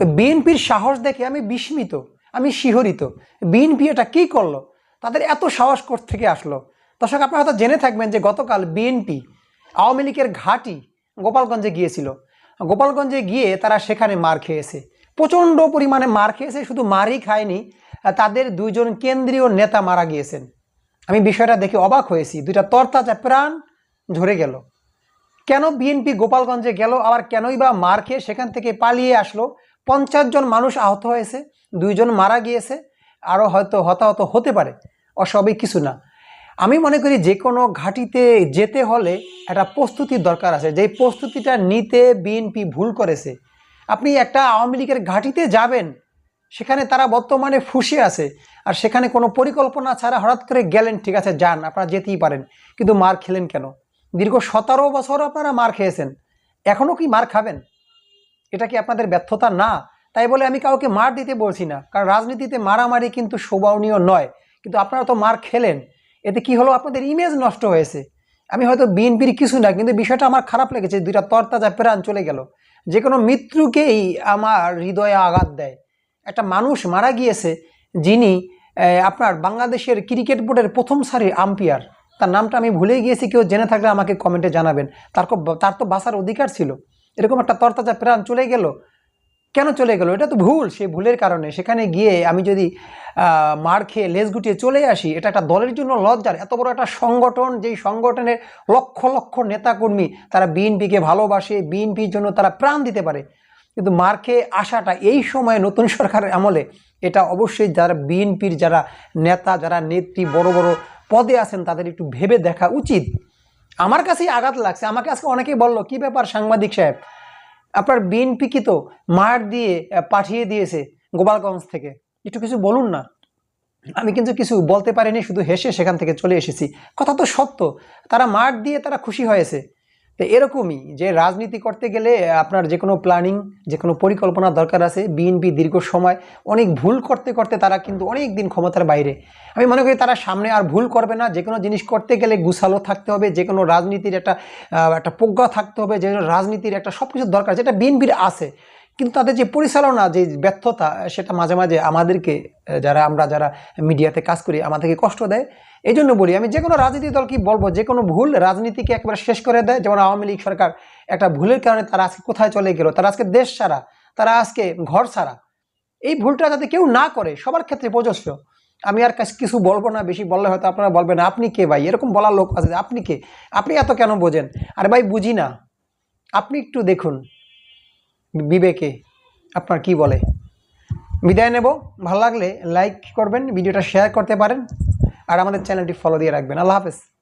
তো বিএনপির সাহস দেখে আমি বিস্মিত, আমি শিহরিত। বিএনপি এটা কী করল? তাদের এত সাহস থেকে আসলো? দর্শক, আপনারা হয়তো জেনে থাকবেন যে গতকাল বিএনপি আওয়ামী লীগের ঘাঁটি গোপালগঞ্জে গিয়েছিল। গোপালগঞ্জে গিয়ে তারা সেখানে মার খেয়েছে। প্রচণ্ড পরিমাণে মার খেয়েছে, শুধু মারই খায়নি, তাদের দুইজন কেন্দ্রীয় নেতা মারা গিয়েছেন। আমি বিষয়টা দেখে অবাক হয়েছি, দুইটা তরতাজা প্রাণ ঝরে গেল। কেন বিএনপি গোপালগঞ্জে গেল, আবার কেনই বা মার খেয়ে সেখান থেকে পালিয়ে আসলো? পঞ্চাশ জন মানুষ আহত হয়েছে, দুইজন মারা গিয়েছে আরও হয়তো হতাহত হতে পারে অসবই কিছু না। আমি মনে করি যে কোনো ঘাটিতে যেতে হলে একটা প্রস্তুতির দরকার আছে। যেই প্রস্তুতিটা নিতে বিএনপি ভুল করেছে। আপনি একটা আওয়ামী লীগের ঘাঁটিতে যাবেন, সেখানে তারা বর্তমানে ফুসে আছে, আর সেখানে কোনো পরিকল্পনা ছাড়া হঠাৎ করে গেলেন, ঠিক আছে, যান, আপনারা যেতেই পারেন, কিন্তু মার খেলেন কেন? দীর্ঘ সতেরো বছর আপনারা মার খেয়েছেন এখনও কি মার খাবেন? এটা কি আপনাদের ব্যর্থতা? না। তাই বলে আমি কাউকে মার দিতে বলছি না। কারণ রাজনীতিতে মারামারি কিন্তু শোভনীয় নয়। কিন্তু আপনারা তো মার খেলেন। এতে কি হলো? আপনাদের ইমেজ নষ্ট হয়েছে। আমি হয়তো বিএনপির কিছু না, কিন্তু বিষয়টা আমার খারাপ লেগেছে। দুইটা তরতাজা প্রাণ চলে গেল। যে কোনো মৃত্যুকেই আমার হৃদয়ে আঘাত দেয়। একটা মানুষ মারা গিয়েছে, যিনি আপনার বাংলাদেশের ক্রিকেট বোর্ডের প্রথম সারির আম্পায়ার। তার নামটা আমি ভুলে গিয়েছি। কেউ জেনে থাকলে আমাকে কমেন্টে জানাবেন। তার তার তো বাঁচার অধিকার ছিল। এরকম একটা তরতাজা প্রাণ চলে গেল। কেন চলে গেল? এটা তো ভুল সেই ভুলের কারণে। সেখানে গিয়ে আমি যদি মার খেয়ে লেজ গুটিয়ে চলে আসি, এটা একটা দলের জন্য লজ্জার। এত বড় একটা সংগঠন, যেই সংগঠনের লক্ষ লক্ষ নেতাকর্মী, তারা বিএনপিকে ভালোবাসে, বিএনপির জন্য তারা প্রাণ দিতে পারে। কিন্তু মার খেয়ে আসাটা এই সময়ে নতুন সরকারের আমলে, এটা অবশ্যই যারা বিএনপির যারা নেতা, যারা নেত্রী, বড় বড় পদে আছেন, তাদের একটু ভেবে দেখা উচিত। আমার কাছেই আঘাত লাগছে। আমাকে আজকে অনেকেই বলল, কি ব্যাপার সাংবাদিক সাহেব? আপনার বিএনপি কি তো মার দিয়ে পাঠিয়ে দিয়েছে গোপালগঞ্জ থেকে? একটু কিছু বলুন না। আমি কিন্তু কিছু বলতে পারিনি, শুধু হেসে সেখান থেকে চলে এসেছি। কথা তো সত্য, তারা মার দিয়ে তারা খুশি হয়েছে। তো এরকমই যে রাজনীতি করতে গেলে আপনার যে কোনো প্ল্যানিং যে কোনো পরিকল্পনা দরকার আছে বিএনপি দীর্ঘ সময় অনেক ভুল করতে করতে তারা কিন্তু অনেক দিন ক্ষমতার বাইরে। আমি মনে করি তারা সামনে আর ভুল করবে না। যে কোনো জিনিস করতে গেলে গুছালো থাকতে হবে যে কোনো রাজনীতির একটা একটা প্রজ্ঞা থাকতে হবে যে রাজনীতির একটা সব কিছুর দরকার, যেটা বিএনপির আছে। কিন্তু তাদের যে পরিচালনা, যে ব্যর্থতা, সেটা মাঝে মাঝে আমাদেরকে, যারা আমরা যারা মিডিয়াতে কাজ করি, আমাদেরকে কষ্ট দেয়। এই জন্য বলি, আমি যে কোনো রাজনীতি দল কি বলব যে কোনো ভুল রাজনীতিকে একবার শেষ করে দেয়। যেমন আওয়ামী লীগ সরকার একটা ভুলের কারণে তারা আজকে কোথায় চলে গেল, তারা আজকে দেশ ছাড়া, তারা আজকে ঘর ছাড়া। এই ভুলটা যাতে কেউ না করে, সবার ক্ষেত্রে প্রযোজ্য। আমি আর কাছে কিছু বলব না, বেশি বললে হয়তো আপনারা বলবেন, আপনি কে ভাই? এরকম বলার লোক আছে, আপনি কে? আপনি এত কেন বোঝেন? আরে ভাই, বুঝি না। আপনি একটু দেখুন। বিবেকে আপনার কি বলে? বিদায় নেব। ভালো লাগলে লাইক করবেন, ভিডিওটা শেয়ার করতে পারেন, আর আমাদের চ্যানেলটি ফলো দিয়ে রাখবেন। আল্লাহ হাফেজ।